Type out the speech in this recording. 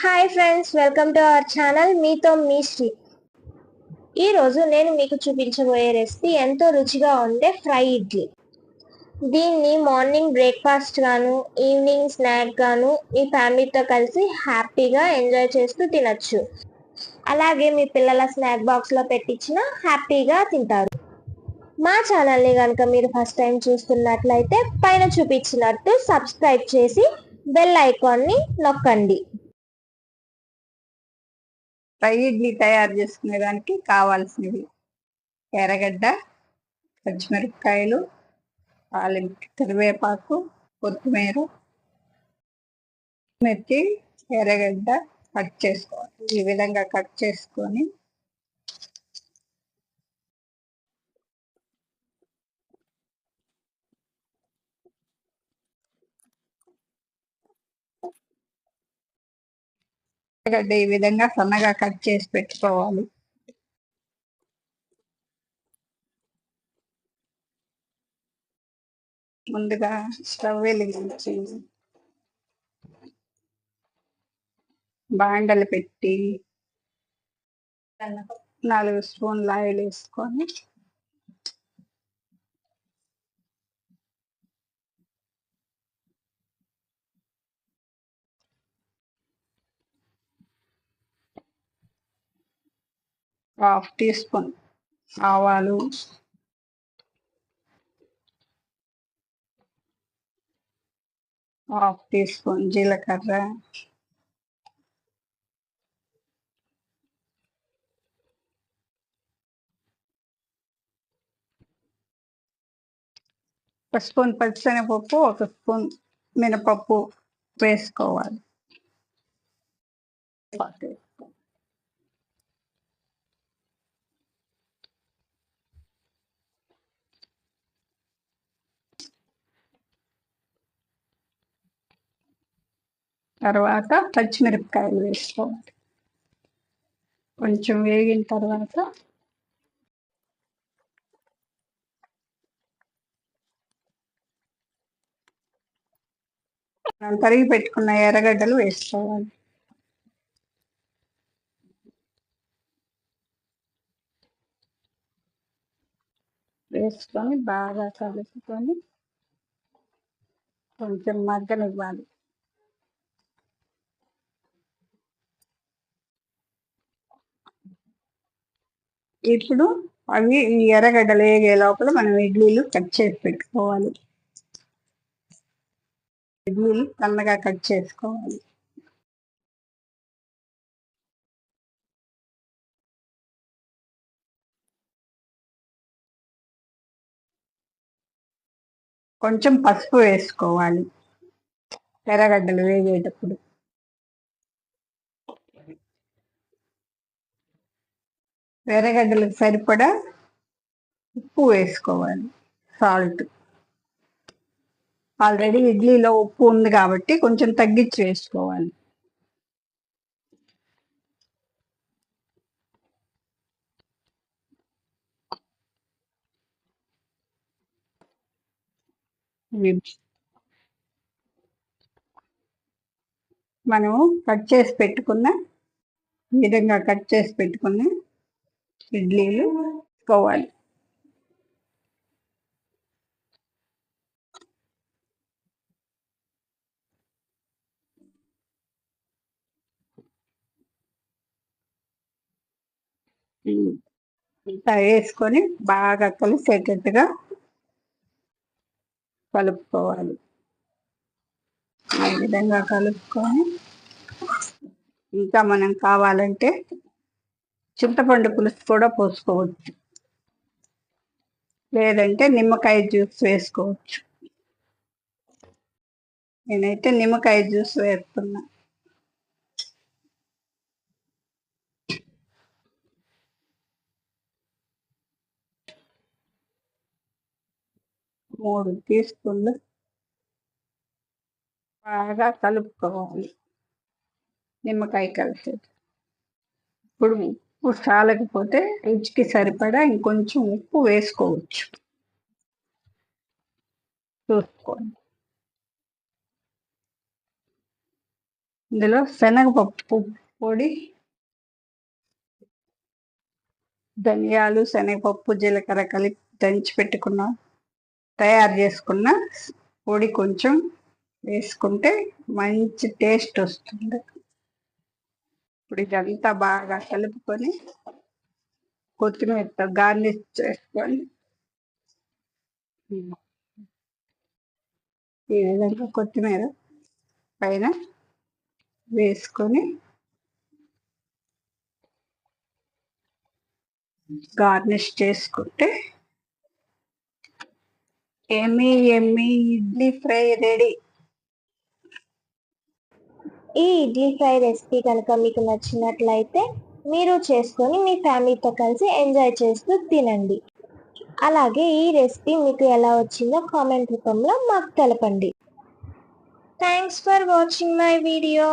Hi friends welcome to our channel మీతో మీ శ్రీ. ఈరోజు నేను మీకు చూపించబోయే రెసిపీ ఎంతో రుచిగా ఉండే ఫ్రై ఇడ్లీ. దీన్ని మార్నింగ్ బ్రేక్ఫాస్ట్ గాను ఈవినింగ్ స్నాక్ గాను మీ ఫ్యామిలీతో కలిసి హ్యాపీగా ఎంజాయ్ చేస్తూ తినచ్చు. అలాగే మీ పిల్లల స్నాక్ బాక్స్లో పెట్టించిన హ్యాపీగా తింటారు. మా ఛానల్ని కనుక మీరు ఫస్ట్ టైం చూస్తున్నట్లయితే పైన చూపించినట్టు సబ్స్క్రైబ్ చేసి బెల్ ఐకాన్ని నొక్కండి. ఫ్రై ఇడ్లీ తయారు చేసుకునే దానికి కావాల్సినవి. ఎర్రగడ్డ పచ్చిమిరపకాయలు తాలింపు కరివేపాకు కొత్తిమీర మిర్చి ఎర్రగడ్డ కట్ చేసుకోవాలి. ఈ విధంగా కట్ చేసుకొని ఎర్రగడ్డ ఈ విధంగా సన్నగా కట్ చేసి పెట్టుకోవాలి. ముందుగా స్టవ్ వెలిగించి బాండలు పెట్టి నాలుగు స్పూన్లు ఆయిల్ వేసుకొని హాఫ్ టీ స్పూన్ ఆవాలు హాఫ్ టీ స్పూన్ జీలకర్ర ఒక స్పూన్ పచ్చిశనగపప్పు ఒక స్పూన్ మినపప్పు వేసుకోవాలి తర్వాత పచ్చిమిరపకాయలు వేసుకోవాలి. కొంచెం వేగిన తర్వాత మనం తరిగి పెట్టుకున్న ఎర్రగడ్డలు వేసుకోవాలి. వేసుకొని బాగా కలుపుకొని కొంచెం మగ్గనివ్వాలి. ఇప్పుడు అవి ఈ ఎర్రగడ్డలు వేగే లోపల మనం ఇడ్లీలు కట్ చేసి పెట్టుకోవాలి. ఇడ్లీలు సన్నగా కట్ చేసుకోవాలి. కొంచెం పసుపు వేసుకోవాలి. ఎర్రగడ్డలు వేగేటప్పుడు. ఎర్రగడ్డలకు సరిపడా ఉప్పు వేసుకోవాలి. సాల్ట్. ఆల్రెడీ ఇడ్లీలో ఉప్పు ఉంది కాబట్టి కొంచెం తగ్గించి వేసుకోవాలి. మనము కట్ చేసి పెట్టుకున్న ఈ విధంగా కట్ చేసి పెట్టుకున్న ఇడ్లీలు పోవాలి. వేసుకొని బాగా కలిసేటట్టుగా కలుపుకోవాలి. ఈ విధంగా కలుపుకొని ఇంకా మనం కావాలంటే చింతపండు పులుసు కూడా పోసుకోవచ్చు లేదంటే నిమ్మకాయ జ్యూస్ వేసుకోవచ్చు నేనైతే నిమ్మకాయ జ్యూస్ వేస్తున్నా మూడు టీ స్పూన్లు బాగా కలుపుకోవాలి నిమ్మకాయ కలిసి ఇప్పుడు ఉప్పు చాలకపోతే రుచికి సరిపడా ఇంకొంచెం ఉప్పు వేసుకోవచ్చు. చూసుకోండి. ఇందులో శనగపప్పు పొడి ధనియాలు శనగపప్పు జీలకర్ర కలిపి దంచి పెట్టుకున్న తయారు చేసుకున్న పొడి కొంచెం వేసుకుంటే మంచి టేస్ట్ వస్తుంది. ఇప్పుడు ఇదంతా బాగా కలుపుకొని కొత్తిమీరతో గార్నిష్ చేసుకొని ఈ విధంగా కొత్తిమీర పైన వేసుకొని గార్నిష్ చేసుకుంటే ఎమ్మి ఎమ్మి ఇడ్లీ ఫ్రై రెడీ. ఈ ఇడ్లీ ఫ్రై రెసిపీ కనుక మీకు నచ్చినట్లయితే మీరు చేసుకొని మీ ఫ్యామిలీతో కలిసి ఎంజాయ్ చేస్తూ తినండి. అలాగే ఈ రెసిపీ మీకు ఎలా వచ్చిందో కామెంట్ రూపంలో మాకు తెలపండి. Thanks for watching my video